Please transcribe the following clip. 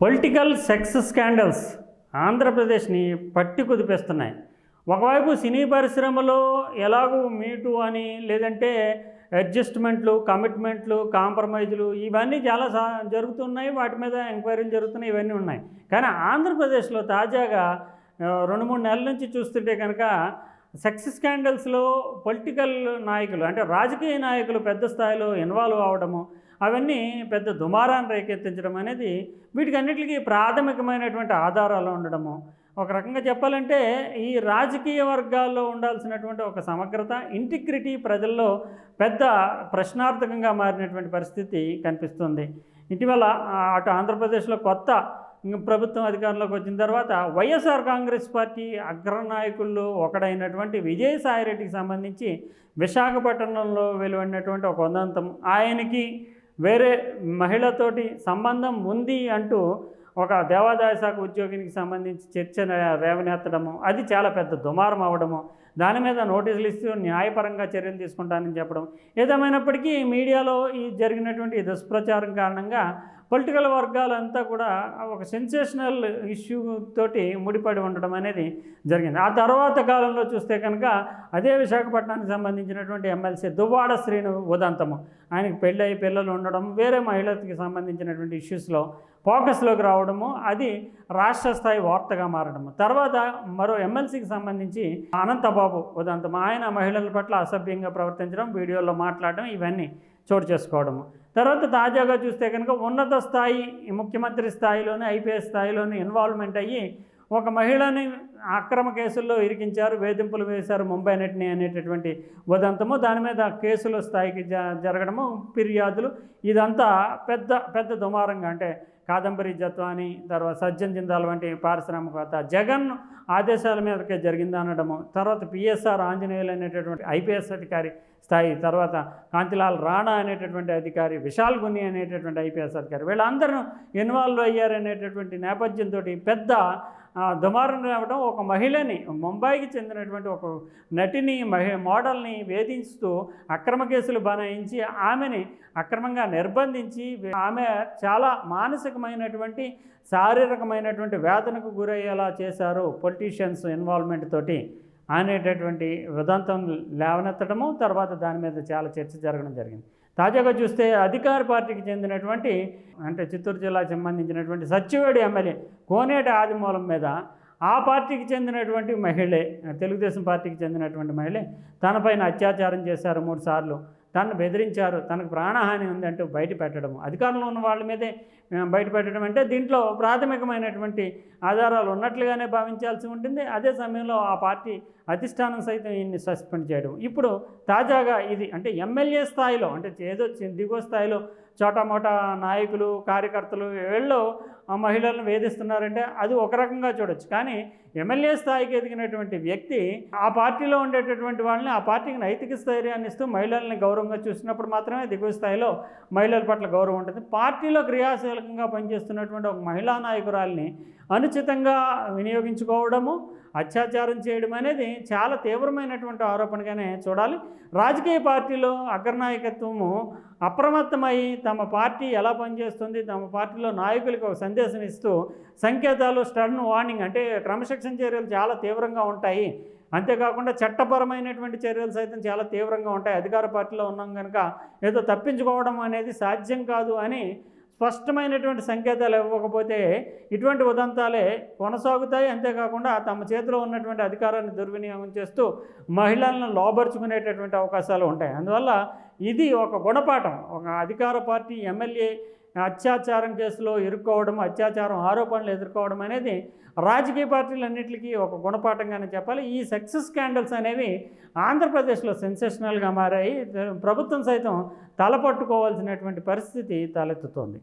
Political sex scandals ఆంధ్రప్రదేశ్ని పట్టి కుదిపేస్తున్నాయి. ఒకవైపు సినీ పరిశ్రమలో ఎలాగూ మీటు అని లేదంటే అడ్జస్ట్మెంట్లు కమిట్మెంట్లు కాంప్రమైజులు ఇవన్నీ చాలా సా జరుగుతున్నాయి. వాటి మీద ఎంక్వైరీలు జరుగుతున్నాయి. ఇవన్నీ ఉన్నాయి. కానీ ఆంధ్రప్రదేశ్లో తాజాగా రెండు మూడు నెలల నుంచి చూస్తుంటే కనుక సెక్స్ స్కాండల్స్లో పొలిటికల్ నాయకులు అంటే రాజకీయ నాయకులు పెద్ద స్థాయిలో ఇన్వాల్వ్ అవడము అవన్నీ పెద్ద దుమారాన్ని రేకెత్తించడం అనేది వీటికన్నిటికీ ప్రాథమికమైనటువంటి ఆధారాలు ఉండడము. ఒక రకంగా చెప్పాలంటే ఈ రాజకీయ వర్గాల్లో ఉండాల్సినటువంటి ఒక సమగ్రత ఇంటిగ్రిటీ ప్రజల్లో పెద్ద ప్రశ్నార్థకంగా మారినటువంటి పరిస్థితి కనిపిస్తుంది. ఇటీవల అటు ఆంధ్రప్రదేశ్లో కొత్త ప్రభుత్వం అధికారంలోకి వచ్చిన తర్వాత వైఎస్ఆర్ కాంగ్రెస్ పార్టీ అగ్రనాయకుల్లో ఒకడైనటువంటి విజయసాయిరెడ్డికి సంబంధించి విశాఖపట్నంలో వెలువడినటువంటి ఒక ఉదంతం ఆయనకి వేరే మహిళతోటి సంబంధం ఉంది అంటూ ఒక దేవాదాయ శాఖ ఉద్యోగినికి సంబంధించి చర్చ రేవనెత్తడము అది చాలా పెద్ద దుమారం అవ్వడము దాని మీద నోటీసులు ఇస్తూ న్యాయపరంగా చర్యలు తీసుకుంటానని చెప్పడం. ఏదేమైనప్పటికీ మీడియాలో ఈ జరిగినటువంటి దుష్ప్రచారం కారణంగా పొలిటికల్ వర్గాలంతా కూడా ఒక సెన్సేషనల్ ఇష్యూ తోటి ముడిపడి ఉండడం అనేది జరిగింది. ఆ తర్వాత కాలంలో చూస్తే కనుక అదే విశాఖపట్నానికి సంబంధించినటువంటి ఎమ్మెల్సీ దువ్వాడ శ్రీను ఉదంతము. ఆయనకి పెళ్ళి పిల్లలు ఉండడం వేరే మహిళకి సంబంధించినటువంటి ఇష్యూస్లో ఫోకస్లోకి రావడము అది రాష్ట్ర స్థాయి వార్తగా మారడము. తర్వాత మరో ఎమ్మెల్సీకి సంబంధించి అనంతబాబు ఉదంతం. ఆయన మహిళల పట్ల అసభ్యంగా ప్రవర్తించడం వీడియోలో మాట్లాడడం ఇవన్నీ చోటు చేసుకోవడము. తర్వాత తాజాగా చూస్తే కనుక ఉన్నత స్థాయి ముఖ్యమంత్రి స్థాయిలోనే ఐపీఎస్ స్థాయిలోనే ఇన్వాల్వ్మెంట్ అయ్యి ఒక మహిళని అక్రమ కేసుల్లో ఇరికించారు వేధింపులు వేశారు ముంబై నటిని అనేటటువంటి ఉదంతము దాని మీద కేసుల స్థాయికి జ జరగడము ఫిర్యాదులు. ఇదంతా పెద్ద పెద్ద దుమారంగా అంటే కాదంబరి జత్వాని తర్వాత సజ్జన్ జిందాల్ వంటి పారిశ్రామికవేత్త జగన్ ఆదేశాల మీదకే జరిగింది అనడము. తర్వాత పిఎస్ఆర్ ఆంజనేయులు అనేటటువంటి ఐపీఎస్ అధికారి స్థాయి తర్వాత కాంతిలాల్ రాణా అనేటటువంటి అధికారి విశాల్ గుని అనేటటువంటి ఐపీఎస్ అధికారి వీళ్ళందరూ ఇన్వాల్వ్ అయ్యారనేటటువంటి నేపథ్యంతో పెద్ద దుమారం రావడం ఒక మహిళని ముంబైకి చెందినటువంటి ఒక నటిని మహి మోడల్ని వేధించుతూ అక్రమ కేసులు బనాయించి ఆమెని అక్రమంగా నిర్బంధించి ఆమె చాలా మానసికమైనటువంటి శారీరకమైనటువంటి వేదనకు గురయ్యేలా చేశారు పొలిటీషియన్స్ ఇన్వాల్వ్మెంట్ తోటి అనేటటువంటి ఉదంతం లేవనెత్తడము తర్వాత దాని మీద చాలా చర్చ జరగడం జరిగింది. తాజాగా చూస్తే అధికార పార్టీకి చెందినటువంటి అంటే చిత్తూరు జిల్లాకు సంబంధించినటువంటి సత్యవేడి ఎమ్మెల్యే కోనేటి ఆదిమూలం మీద ఆ పార్టీకి చెందినటువంటి మహిళే తెలుగుదేశం పార్టీకి చెందినటువంటి మహిళే తనపైన అత్యాచారం చేశారు మూడు సార్లు తనను బెదిరించారు తనకు ప్రాణహాని ఉందంటూ బయట పెట్టడం అధికారంలో ఉన్న వాళ్ళ మీదే బయట పెట్టడం అంటే దీంట్లో ప్రాథమికమైనటువంటి ఆధారాలు ఉన్నట్లుగానే భావించాల్సి ఉంటుంది. అదే సమయంలో ఆ పార్టీ అధిష్టానం సైతం ఈయన్ని సస్పెండ్ చేయడం. ఇప్పుడు తాజాగా ఇది అంటే ఎమ్మెల్యే స్థాయిలో అంటే ఏదో దిగువ స్థాయిలో చోటామోటా నాయకులు కార్యకర్తలు వీళ్ళు ఆ మహిళలను వేధిస్తున్నారంటే అది ఒక రకంగా చూడొచ్చు. కానీ ఎమ్మెల్యే స్థాయికి ఎదిగినటువంటి వ్యక్తి ఆ పార్టీలో ఉండేటటువంటి వాళ్ళని ఆ పార్టీకి నైతిక స్థైర్యాన్ని ఇస్తూ మహిళల్ని గౌరవంగా చూసినప్పుడు మాత్రమే దిగువ స్థాయిలో మహిళల పట్ల గౌరవం ఉంటుంది. పార్టీలో క్రియాశీలకంగా పనిచేస్తున్నటువంటి ఒక మహిళా నాయకురాల్ని అనుచితంగా వినియోగించుకోవడము అత్యాచారం చేయడం అనేది చాలా తీవ్రమైనటువంటి ఆరోపణగానే చూడాలి. రాజకీయ పార్టీలో అగ్రనాయకత్వము అప్రమత్తమై తమ పార్టీ ఎలా పనిచేస్తుంది తమ పార్టీలో నాయకులకు ఒక సందేశం ఇస్తూ సంకేతాలు స్టర్న్ వార్నింగ్ అంటే క్రమశిక్షణ చర్యలు చాలా తీవ్రంగా ఉంటాయి. అంతేకాకుండా చట్టపరమైనటువంటి చర్యలు సైతం చాలా తీవ్రంగా ఉంటాయి. అధికార పార్టీలో ఉన్నాం కనుక ఏదో తప్పించుకోవడం అనేది సాధ్యం కాదు అని స్పష్టమైనటువంటి సంకేతాలు ఇవ్వకపోతే ఇటువంటి ఉదంతాలే కొనసాగుతాయి. అంతేకాకుండా తమ చేతిలో ఉన్నటువంటి అధికారాన్ని దుర్వినియోగం చేస్తూ మహిళలను లోబరుచుకునేటటువంటి అవకాశాలు ఉంటాయి. అందువల్ల ఇది ఒక గుణపాఠం. ఒక అధికార పార్టీ ఎమ్మెల్యే అత్యాచారం కేసులో ఇరుక్కోవడం అత్యాచారం ఆరోపణలు ఎదుర్కోవడం అనేది రాజకీయ పార్టీలన్నింటికి ఒక గుణపాఠంగానే చెప్పాలి. ఈ సక్సెస్ స్కాండల్స్ అనేవి ఆంధ్రప్రదేశ్లో సెన్సేషనల్గా మారాయి. ప్రభుత్వం సైతం తలపట్టుకోవాల్సినటువంటి పరిస్థితి తలెత్తుతోంది.